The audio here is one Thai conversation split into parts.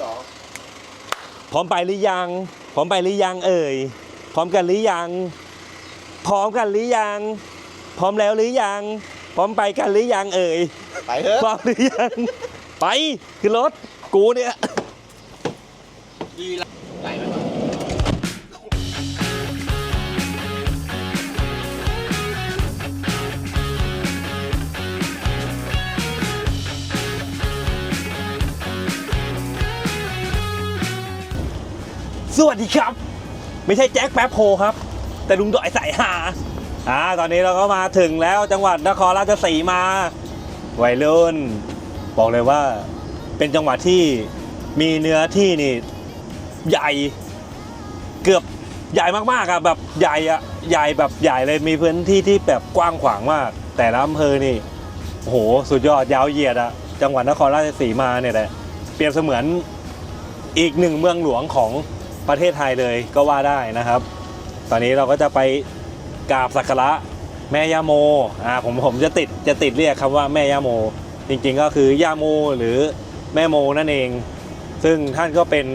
สองพร้อมไปหรือยัง พร้อมไปหรือยังเอ่ย พร้อมกันหรือยัง พร้อมกันหรือยัง พร้อมแล้วหรือยัง พร้อมไปกันหรือยังเอ่ย ไปเถอะพร้อมหรือยัง ไปขึ้นรถ กูเนี่ย ดีละ สวัสดีครับ ไม่ใช่แจ็คแป๊บโพครับ แต่ลุงดอยใสายหาอ่าตอนนี้เราก็มาถึงแล้วจังหวัดนครราชสีมาวัยรุ่น บอกเลยว่าเป็นจังหวัดที่มีเนื้อที่นี่ ใหญ่เกือบใหญ่มากๆอะแบบใหญ่อะใหญ่แบบใหญ่เลยมีพื้นที่ที่แบบกว้างขวางมากแต่ละอำเภอนี่โหสุดยอดยาวเหยียดอะจังหวัดนครราชสีมาเนี่ยแหละเปรียบเสมือนอีกหนึ่งเมืองหลวงของ ประเทศไทยเลยก็ว่าได้นะครับ ตอนนี้เราก็จะไปกราบสักการะแม่ย่าโมอ่าผมผมจะติดจะติดเรียกคำว่าแม่ย่าโม จริงๆก็คือย่าโมหรือแม่โมนั่นเอง ซึ่งท่านก็เป็น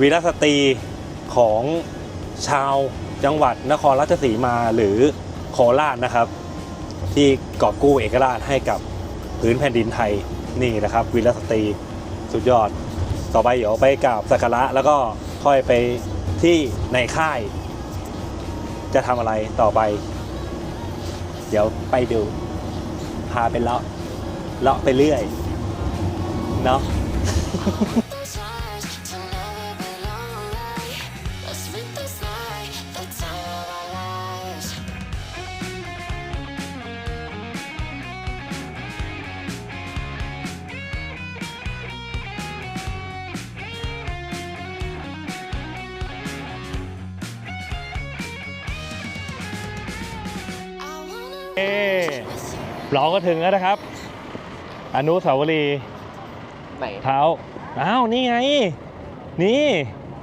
วีรสตรีของชาวจังหวัดนครราชสีมาหรือโคราชนะครับ ที่กอบกู้เอกราชให้กับพื้นแผ่นดินไทยนี่นะครับวีรสตรีสุดยอด ต่อไปเดี๋ยวไปกราบสักการะแล้วก็ ค่อยไปที่ในค่าย จะทำอะไรต่อไป เดี๋ยวไปดู พาไปเลาะเลาะไปเรื่อย เนาะ เราก็ถึงแล้วนะครับ อนุสาวรีย์ไหนเท้าอ้าวนี่ไง นี่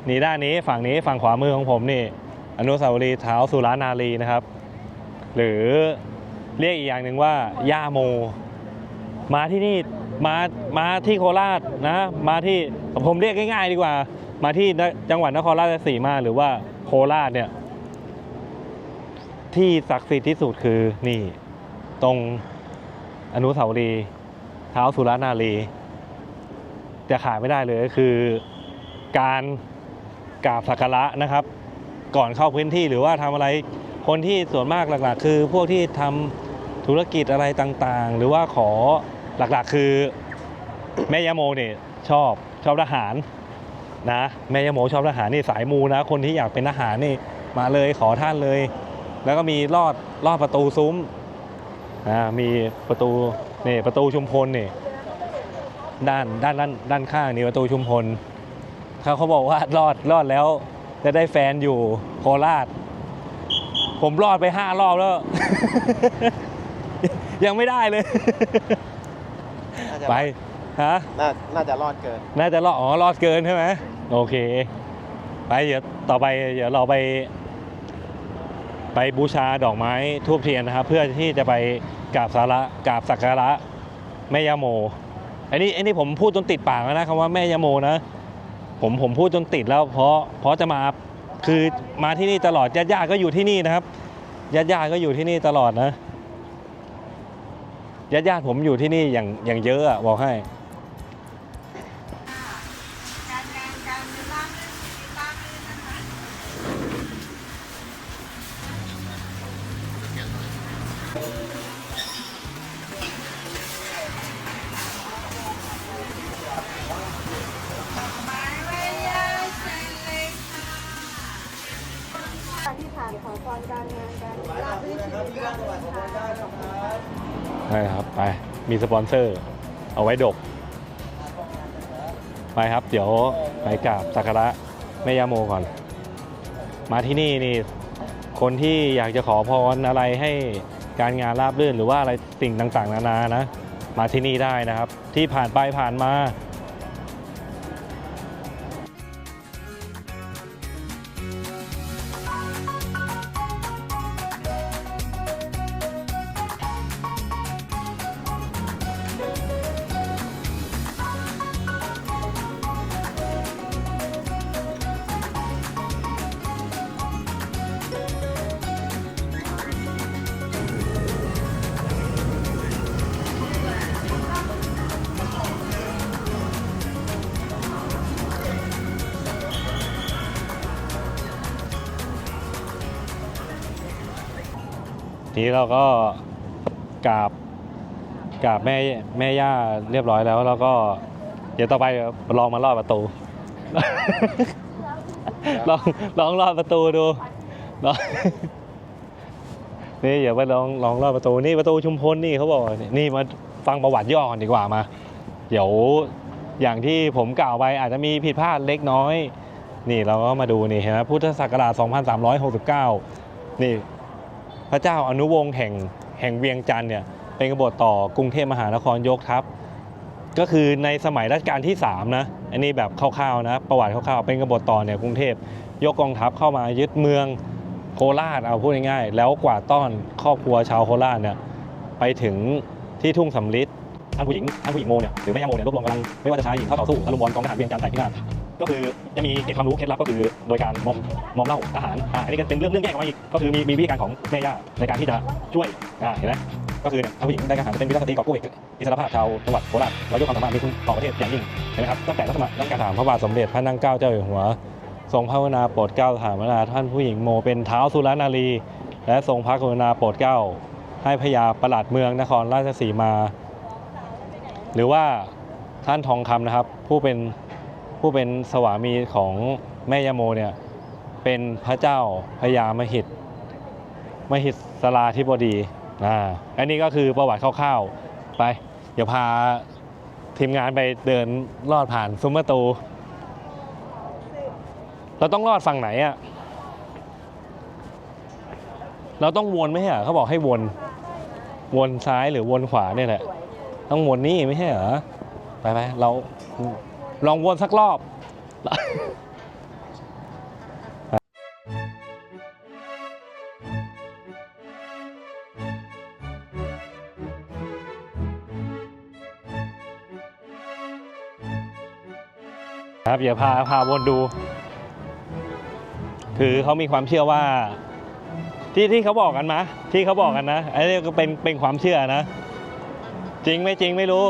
นี่ด้านนี้ฝั่งนี้ฝั่งขวามือของผมนี่ อนุสาวรีย์เท้าสุรานารีนะครับ หรือเรียกอีกอย่างหนึ่งว่าย่าโม มาที่นี่มามาที่โคราชนะ มาที่ผมเรียกง่ายๆดีกว่า มาที่จังหวัดนครราชสีมาหรือว่าโคราชเนี่ย ที่ศักดิ์สิทธิ์ที่สุดคือนี่ ตรง อนุสาวรีย์เท้าสุรานารี จะขาดไม่ได้เลยก็คือการกราบสักการะนะครับ ก่อนเข้าพื้นที่หรือว่าทำอะไรคนที่ส่วนมากหลักๆ คือพวกที่ทำธุรกิจอะไรต่างๆ หรือว่าขอหลักๆ คือแม่ยาโมเนี่ยชอบชอบทหารนะแม่ยาโมชอบทหารนี่สายมูนะ คนที่อยากเป็นทหารนี่มาเลยขอท่านเลย แล้วก็มีลอดลอดประตูซุ้ม อ่ามีประตูนี่ประตูชุมพลนี่ด้านด้านด้านด้านข้างนี่ประตูชุมพลเขาเขาบอกว่ารอดรอดแล้วจะได้แฟนอยู่โคราช ผมรอดไปห้ารอบแล้ว ยังไม่ได้เลย น่าจะไปฮะน่าน่าจะรอดเกิน น่าจะรอดอ๋อรอดเกินใช่ไหมโอเค ไปเดี๋ยวต่อไปเดี๋ยวเราไป ไปบูชาดอกไม้ทูบเทียนนะครับ เพื่อที่จะไปกราบสาระกราบสักการะแม่ยาโมอันนี้อันนี้ผมพูดจนติดปากแล้วนะคำว่าแม่ยาโมนะ ผมผมพูดจนติดแล้วเพราะเพราะจะมาคือมาที่นี่ตลอดญาติญาติก็อยู่ที่นี่นะครับญาติญาติก็อยู่ที่นี่ตลอดนะญาติญาติผมอยู่ที่นี่อย่างอย่างเยอะอะบอกให้ มีสปอนเซอร์ เอาไว้ดก ไปครับ เดี๋ยวไปกราบสักการะแม่ย่าโมก่อน มาที่นี่นี่ คนที่อยากจะขอพรอะไรให้การงานราบรื่นหรือว่าอะไรสิ่งต่างๆ นานานะ มาที่นี่ได้นะครับ ที่ผ่านไปผ่านมา ทีนี้เราก็กราบกราบแม่แม่ย่าเรียบร้อยแล้ว แล้วก็เดี๋ยวต่อไปลองมาลอดประตู ลองลองลอดประตูดูลองนี่เดี๋ยวไปลองลองลอดประตูนี่ประตูชุมพลนี่เขาบอกนี่มาฟังประวัติย่อก่อนดีกว่ามา เดี๋ยวอย่างที่ผมกล่าวไปอาจจะมีผิดพลาดเล็กน้อย นี่เราก็มาดูนี่เห็นไหมพุทธศักราช 2369 นี่ พระเจ้าอนุวงศ์แห่งแห่งเวียงจันทร์เนี่ยเป็นกบฏต่อกรุงเทพมหานครยกทัพก็คือในสมัยรัชกาลที่3นะอันนี้แบบคร่าวๆนะประวัติคร่าวๆเป็นกบฏต่อเนี่ยกรุงเทพยกกองทัพเข้ามายึดเมืองโคราชเอาพูดง่ายๆแล้วกว่าดต้อนครอบครัวชาวโคราชเนี่ยไปถึงที่ทุ่งสำลิดท่านผู้หญิงท่านผู้หญิงโมเนี่ยหรือแม่ย่าโมเนี่ยรวบรวมกำลังไม่ว่าจะชายหญิงเข้าต่อสู้ตะลุมบอลกองทหารเวียงจันทร์แตกพินาศ ก็คือจะมีเก็บความรู้เคล็ดลับก็คือโดยการมอมมอมเหล่าทหารอ่าอันนี้ก็เป็นเรื่องเรื่องแยกออกมาอีกก็คือมีมีวิธีการของแม่ย่าในการที่จะช่วยอ่าเห็นไหมก็คือเนี่ยท่านผู้หญิงได้ทหารเป็นวิรสตรีกอบกู้อิสรภาพชาวจังหวัดโคราชเรายกความสามารถมีคุณต่อประเทศอย่างยิ่งเห็นไหมครับตั้งแต่รัชสมัยรัชกาลถามพระบาทสมเด็จพระนั่งเกล้าเจ้าอยู่หัว ทรงพระกรุณาโปรดเกล้าถามนาท่านผู้หญิงโมเป็นเท้าสุรนารี และทรงพระกรุณาโปรดเกล้า ให้พญาประหลัดเมืองนครราชสีมา หรือว่าท่านทองคำนะครับ ผู้เป็น ผู้เป็นสวามีของแม่ยโมเนี่ยเป็นพระเจ้าพญามหิดมหิดสลาธิบดีอ่าอันนี้ก็คือประวัติคร่าวๆไป เดี๋ยวพาทีมงานไปเดินลอดผ่านซุ้มประตู เราต้องลอดฝั่งไหนอะเราต้องวนไหมอเขาบอกให้วน วนซ้ายหรือวนขวาเนี่ยแหละ ต้องวนนี่ไม่ใช่เหรอ ไปไปเรา ลองวนสักรอบครับอย่าพาพาวนดู คือเขามีความเชื่อว่า ที่ที่เขาบอกกันมะที่เขาบอกกันนะไอันนี้ก็เป็นเป็นความเชื่อนะ จริงไม่จริงไม่รู้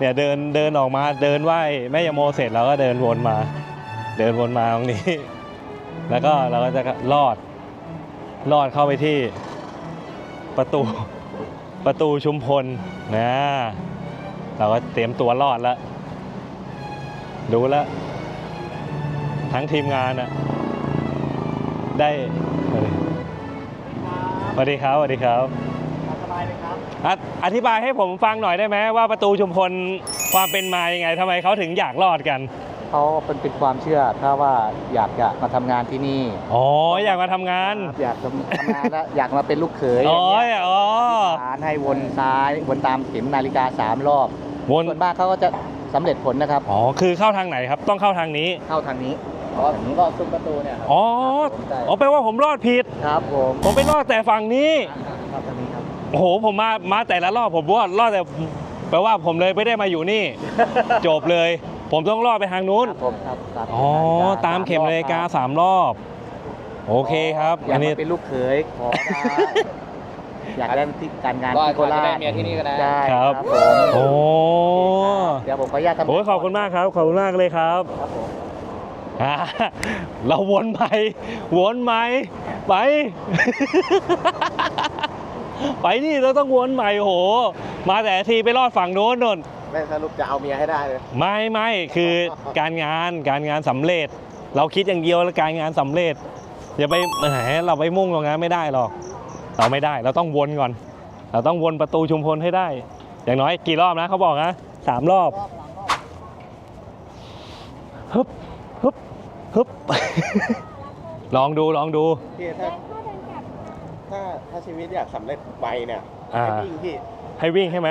เนี่ยเดินเดินออกมาเดินไหว้แม่ยโมเสร็จเราก็เดินวนมา เดินวนมาตรงนี้ แล้วก็เราก็จะลอดลอดเข้าไปที่ประตูประตูชุมพลนะเราก็เตรียมตัวรอดแล้วดูแล้วทั้งทีมงานอะได้สวัสดีครับสวัสดีครับายเลยครับอธิบายให้ผมฟังหน่อยได้ไหมว่าประตูชุมพลความเป็นมายังไงทำไมเขาถึงอยากรอดกัน เขาเป็นเป็นความเชื่อถ้าว่าอยากจะมาทำงานที่นี่ อ๋ออยากมาทำงาน อยากจะทำงานแล้วอยากมาเป็นลูกเขยอ๋ออย่างเงี้ยอ๋อฐานให้วนซ้ายวนตามเข็มนาฬิกาสามรอบ วนส่วนมากเขาก็จะสำเร็จผลนะครับ อ๋อคือเข้าทางไหนครับ ต้องเข้าทางนี้ เข้าทางนี้อ๋อทางนี้ก็ซุ้มประตูเนี่ยครับอ๋อใช่อ๋อแปลว่าผมรอดผิด ครับผมผมไปรอดแต่ฝั่งนี้เข้าทางนี้ครับ โอ้โหผมมามาแต่ละรอบผมว่ารอดแต่แปลว่าผมเลยไม่ได้มาอยู่นี่ จบเลย ผมต้องรอดไปทางนู้นครับผมครับตามอ๋อตามเข็มนาฬิกาสามรอบ โอเคครับ อยาอักนนี้ มาเป็นลูกเขยขอได้ อยากได้ที่การงานก็ที่โคอาจจะราได้ชเมียที่นี่ก็ได้ ได้ครับผมโอ้เดี๋ยวผมขออนุญาตทำโหขอบคุณมากครับ ขอบคุณมากเลยครับครับผม อ่าเราวนไปวนไหมไป ไปนี่เราต้องวนใหม่โห มาแต่ทีไปรอดฝั่งโน้นนนไม่สรุปจะเอาเมียให้ได้เลยไม่ไม่คือการงานการงานสำเร็จ เราคิดอย่างเดียวแล้วการงานสำเร็จอย่าไปแหมเราไปมุ่งตรงนั้นไม่ได้หรอกเราไม่ได้เราต้องวนก่อน เราต้องวนประตูชุมพลให้ได้ อย่างน้อยกี่รอบนะเขาบอกนะสามรอบฮึบฮึบฮึบลองดูลองดูพี่ ถ้าถ้าถ้าชีวิตอยากสำเร็จไวเนี่ยอ่า ให้วิ่งพี่ให้วิ่งใช่ไหม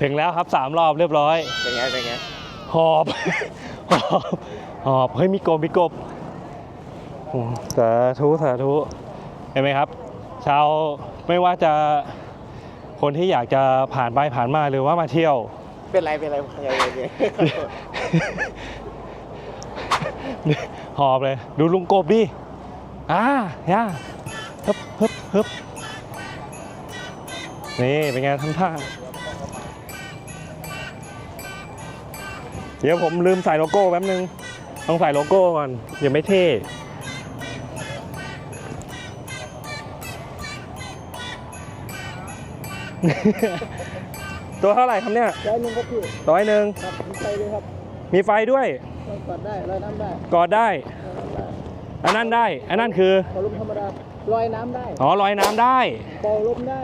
ถึงแล้วครับสามรอบเรียบร้อย เป็นไงเป็นไงหอบ หอบ หอบ เฮ้ย มีกบมีกบโอ้สาธุ สาธุ เห็นไหมครับ ชาว ไม่ว่าจะคนที่อยากจะผ่านไปผ่านมาหรือว่ามาเที่ยว เป็นไรเป็นไรยังไงหอบเลย ดูลุงกบดิอ่าย่าฮึบฮึบฮึบนี่เป็นไงทำท่าเดี๋ยวผมลืมใส่โลโก้แป๊บนึง ต้องใส่โลโก้ก่อนอย่าไม่เท่ ตัวเท่าไหร่ครับเนี่ยร้อยหนึ่งครับพี่ร้อยหนึ่งครับผมไปเลยครับมีไฟด้วยต้องกอดได้ลอยน้ำได้กอดได้อันนั้นได้ อันนั้นคือเป่าลมธรรมดาลอยน้ำได้อ๋อลอยน้ำได้เป่าลมได้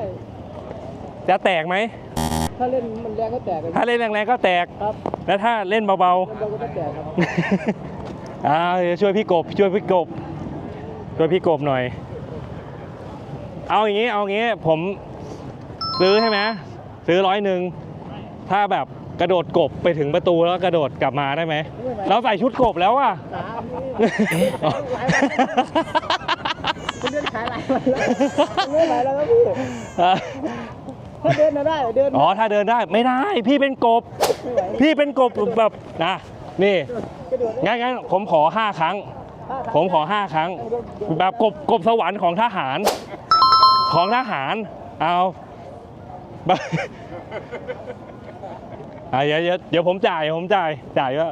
จะแตกไหมถ้าเล่นมันแรงก็แตกเลยถ้าเล่นแรงๆก็แตกครับแล้วถ้าเล่นเบาเล่นเบาก็ไม่แตกครับๆอ่าเดี๋ยวช่วยพี่กบช่วยพี่กบช่วยพี่กบหน่อย เอาอย่างนี้เอาอย่างนี้ผมซื้อใช่ไหม ซื้อร้อยหนึ่งถ้าแบบกระโดดกบไปถึงประตูแล้วกระโดดกลับมาได้ไหมเราใส่ชุดกบแล้วอะสามนี่หลายวันเดินขายหลายวันแล้วเดินหลายแล้วครับพี่ถ้าเดินนะได้เดินอ๋อถ้าเดินได้ไม่ได้ พี่เป็นกบไม่ไหวพี่เป็นกบแบบนะนี่กระโดดได้งั้นงั้นผมขอห้าครั้ง ผมขอห้าครั้ง แบบกบกบสวรรค์ของทหาร ของทหารเอาแบบอะเดี๋ยวเดี๋ยวเดี๋ยวผมจ่ายผมจ่ายจ่ายก็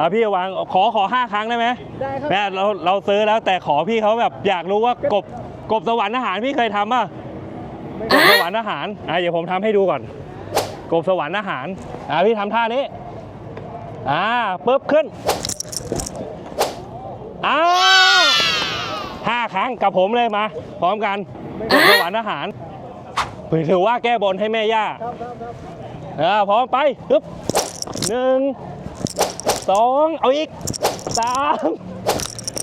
อะพี่วางขอขอห้าครั้งได้ไหมได้ครับ แม่เราเราซื้อแล้วแต่ขอพี่เขาแบบอยากรู้ว่ากบกบสวรรค์ทหารพี่เคยทำป่ะกบสวรรค์ทหารอะเดี๋ยวผมทำให้ดูก่อน กบสวรรค์ทหารอะพี่ทำท่านี้อ่าปุ๊บขึ้นอ้าวห้าครั้งกับผมเลยมา พร้อมกันกบสวรรค์ทหาร ถือว่าแก้บนให้แม่ย่าครับครับพร้อมไปปึ๊บหนึ่งสองเอาอีกสาม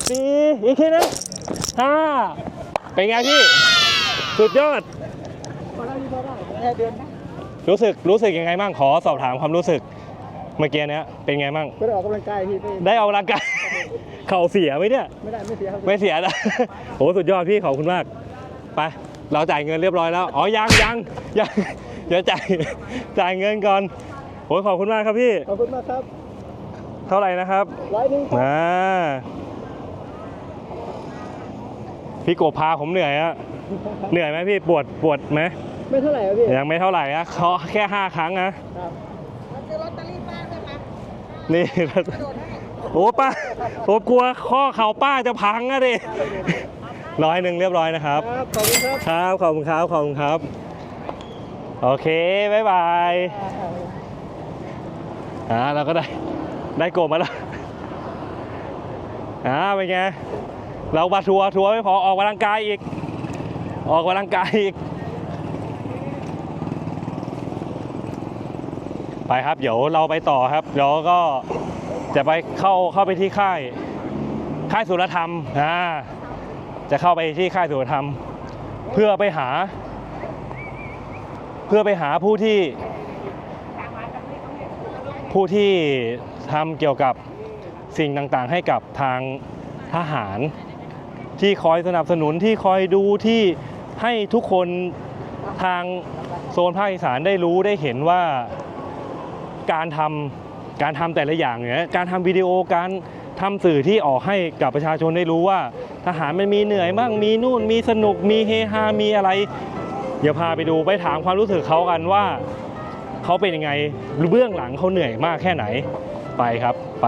สี่อีกทีนึงห้าเป็นไงพี่ สุดยอดรู้สึกรู้สึกยังไงบ้างขอสอบถามความรู้สึกเมื่อกี้เนี้ยเป็นไงบ้างได้ออกกำลังกายพี่ได้เอาร่างกายเข่าเสียไหมเนี่ยไม่ได้ไม่เสียไม่เสียนะโอ้สุดยอดพี่ขอบคุณมากไป เราจ่ายเงินเรียบร้อยแล้ว อ๋อ ยังยังยังเดี๋ยวจ่าย จ่ายเงินก่อนโอ้ยขอบคุณมากครับพี่ ขอบคุณมากครับ เท่าไหร่นะครับร้อยหนึ่งครับอ่าพี่กบพาผมเหนื่อยอะเหนื่อยไหมพี่ ปวด ปวดไหม ไม่เท่าไหร่ครับพี่ ยังไม่เท่าไหร่นะเขาแค่ห้าครั้งนะ ครับนี่โอ้ป้าผมกลัวข้อเข่าป้าจะพังอะดิ ร้อยหนึ่งเรียบร้อยนะครับ ครับขอบคุณครับครับ ขอบคุณครับ ขอบคุณครับ โอเคบ๊ายบายอ่าเราก็ได้ได้โกบมาแล้วอ่าเป็นไง เรามาทัวร์ทัวร์ไม่พอออกกำลังกายอีก ออกกำลังกายอีก ไปครับ เดี๋ยวเราไปต่อครับเดี๋ยวก็จะไปเข้าเข้าไปที่ค่าย ค่ายสุรธรรมอ่า จะเข้าไปที่ค่ายสุรธรรม เพื่อไปหา เพื่อไปหาผู้ที่ ผู้ที่ทำเกี่ยวกับสิ่งต่างๆ ให้กับทางทหาร ที่คอยสนับสนุนที่คอยดูที่ให้ทุกคนทางโซนภาคอีสานได้รู้ได้เห็นว่าการทำการทำแต่ละอย่างเนี่ยการทำวิดีโอการทำสื่อที่ออกให้กับประชาชนได้รู้ว่า ทหารมันมีเหนื่อยบ้างมีนู่นมีสนุกมีเฮฮามีอะไร เดี๋ยวพาไปดูไปถามความรู้สึกเขากันว่าเขาเป็นยังไงเบื้องหลังเขาเหนื่อยมากแค่ไหนไปครับไป